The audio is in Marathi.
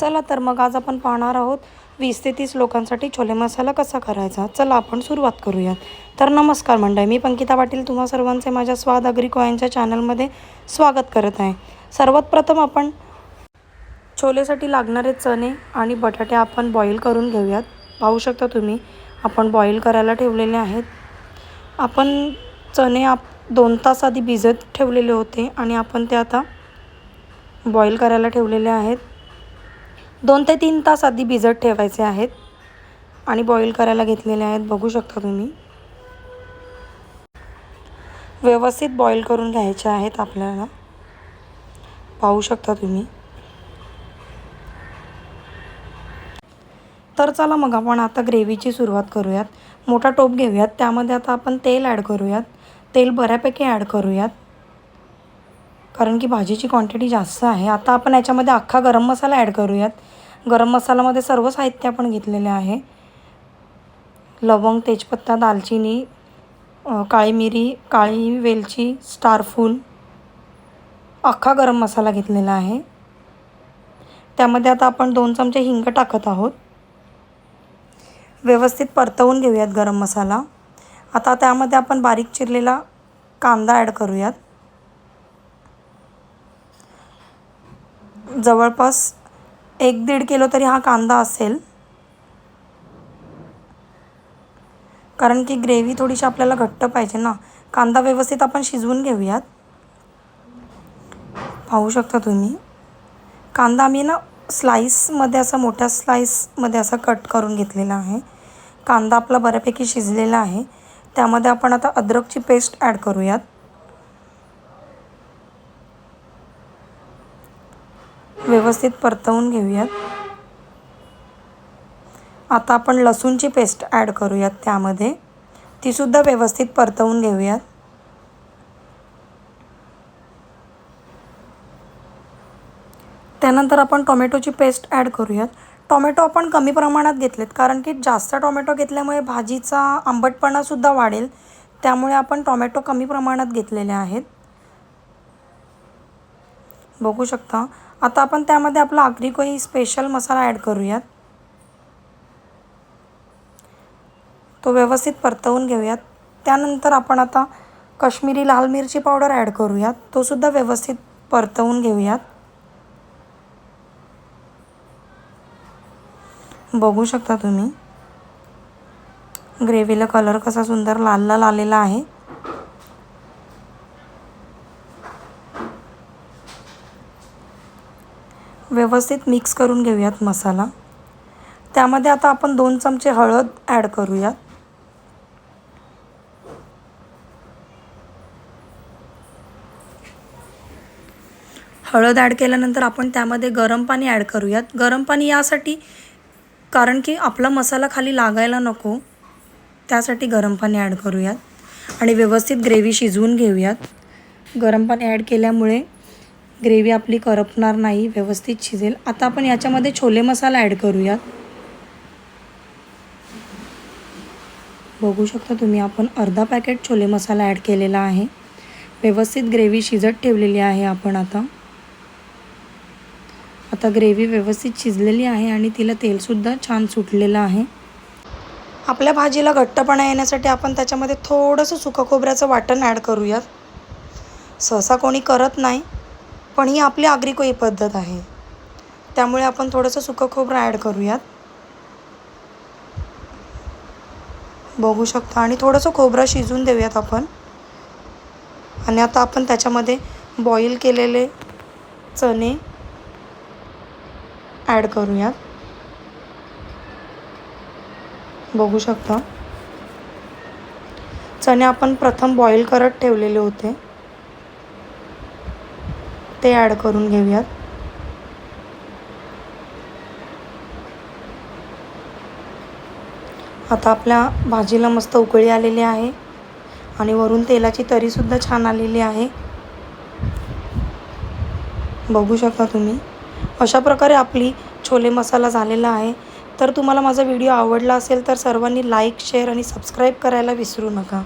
चला तर मग आज आपण पाहणार आहोत वीस ते तीस लोकांसाठी छोले मसाला कसा करायचा? चला आपण सुरुवात करूयात. तर नमस्कार मंडळी मी पंकिता पाटील. तुम्हा सर्वांचे माझ्या स्वाद अग्री यांच्या चॅनलमध्ये स्वागत करत आहे. सर्वात प्रथम आपण छोलेसाठी लागणारे चणे आणि बटाटे आपण बॉईल करून घेऊयात. पाहू शकता तुम्ही आपण बॉईल करायला ठेवलेले आहेत. आपण चणे आप दोन तास आधी भिजत ठेवलेले होते आणि आपण ते आता बॉईल करायला ठेवलेले आहेत. दोन ते तीन तास आधी भिजत ठेवायचे आहेत आणि बॉईल करायला घेतलेले आहेत. बघू शकता तुम्ही. व्यवस्थित बॉईल करून घ्यायचे आहेत आपल्याला. पाहू शकता तुम्ही. तर चला मग आपण आता ग्रेव्हीची सुरुवात करूयात. मोठा टोप घेऊयात. त्यामध्ये आता आपण तेल ॲड करूयात. तेल बऱ्यापैकी ॲड करूयात. कारण की भाजीची क्वांटिटी जास्त आहे. आता आपण याच्यामध्ये अख्खा गरम मसाला ॲड करूयात. गरम मसाल्यामध्ये सर्व साहित्य आपण घेतलेले आहे. लवंग तेजपत्ता दालचिनी काळी मिरी काळी वेलची स्टारफूल अख्खा गरम मसाला घेतलेला आहे. त्यामध्ये आता आपण दोन चमचे हिंग टाकत आहोत. व्यवस्थित परतवून घेऊयात गरम मसाला. आता त्यामध्ये आपण बारीक चिरलेला कांदा ॲड करूयात. जवळपास एक दीड किलो तरी हा कांदा असेल. कारण की ग्रेव्ही थोडीशी आपल्याला घट्ट पाहिजे ना. कांदा व्यवस्थित आपण शिजवून घेऊयात. पाहू शकता तुम्ही. कांदा आम्ही ना स्लाईसमध्ये असा मोठ्या स्लाईसमध्ये असा कट करून घेतलेला आहे. कांदा आपला बऱ्यापैकी शिजलेला आहे. त्यामध्ये आपण आता अद्रकची पेस्ट ॲड करूयात. व्यवस्थित परतवून घेऊयात. आता आपण लसूणची पेस्ट ॲड करूयात त्यामध्ये. तीसुद्धा व्यवस्थित परतवून घेऊयात. त्यानंतर आपण टोमॅटोची पेस्ट ॲड करूयात. टोमॅटो आपण कमी प्रमाणात घेतलेत कारण की जास्त टोमॅटो घेतल्यामुळे भाजीचा आंबटपणासुद्धा वाढेल. त्यामुळे आपण टोमॅटो कमी प्रमाणात घेतलेले आहेत. बघू शकता. आता आपण त्यामध्ये आपला आग्रिकोई स्पेशल मसाला ॲड करूयात. तो व्यवस्थित परतवून घेऊयात. त्यानंतर आपण आता कश्मीरी लाल मिरची पावडर ॲड करूयात. तोसुद्धा व्यवस्थित परतवून घेऊयात. बघू शकता तुम्ही. ग्रेव्हीला कलर कसा सुंदर लाल लाल आलेला आहे. व्यवस्थित मिक्स करून घेऊयात मसाला. त्यामध्ये आता आपण दोन चमचे हळद ॲड करूयात. हळद ॲड केल्यानंतर आपण त्यामध्ये गरम पाणी ॲड करूयात. गरम पाणी यासाठी कारण की आपला मसाला खाली लागायला नको त्यासाठी गरम पाणी ॲड करूयात. आणि व्यवस्थित ग्रेव्ही शिजवून घेऊयात. गरम पाणी ॲड केल्यामुळे ग्रेव्ही आपली करपणार नाही व्यवस्थित शिजेल. आता आपण याच्यामध्ये छोले मसाला ॲड करूयात. बघू शकता तुम्ही आपण अर्धा पॅकेट छोले मसाला ॲड केलेला आहे. व्यवस्थित ग्रेव्ही शिजत ठेवलेली आहे आपण आता. आता ग्रेव्ही व्यवस्थित शिजलेली आहे आणि तिला तेलसुद्धा छान सुटलेलं आहे. आपल्या भाजीला घट्टपणा येण्यासाठी आपण त्याच्यामध्ये थोडंसं सुकं खोबऱ्याचं वाटण ॲड करूयात. सहसा कोणी करत नाही. पण ही आपली आग्रिकोई पद्धत आहे. त्यामुळे आपण थोडंसं सुकं खोबरं ॲड करूयात. बघू शकता. आणि थोडंसं खोबरं शिजून देऊयात आपण. आणि आता आपण त्याच्यामध्ये बॉईल केलेले चणे ॲड करूयात. बघू शकता. चणे आपण प्रथम बॉईल करत ठेवलेले होते. ते ॲड करून घेऊयात. आता आपल्या भाजीला मस्त उकळी आलेली आहे आणि वरून तेलाची तरीसुद्धा छान आलेली आहे. बघू शकता तुम्ही. अशा प्रकारे आपली छोले मसाला झालेला आहे. तर तुम्हाला माझा व्हिडिओ आवडला असेल तर सर्वांनी लाईक शेअर आणि सबस्क्राईब करायला विसरू नका.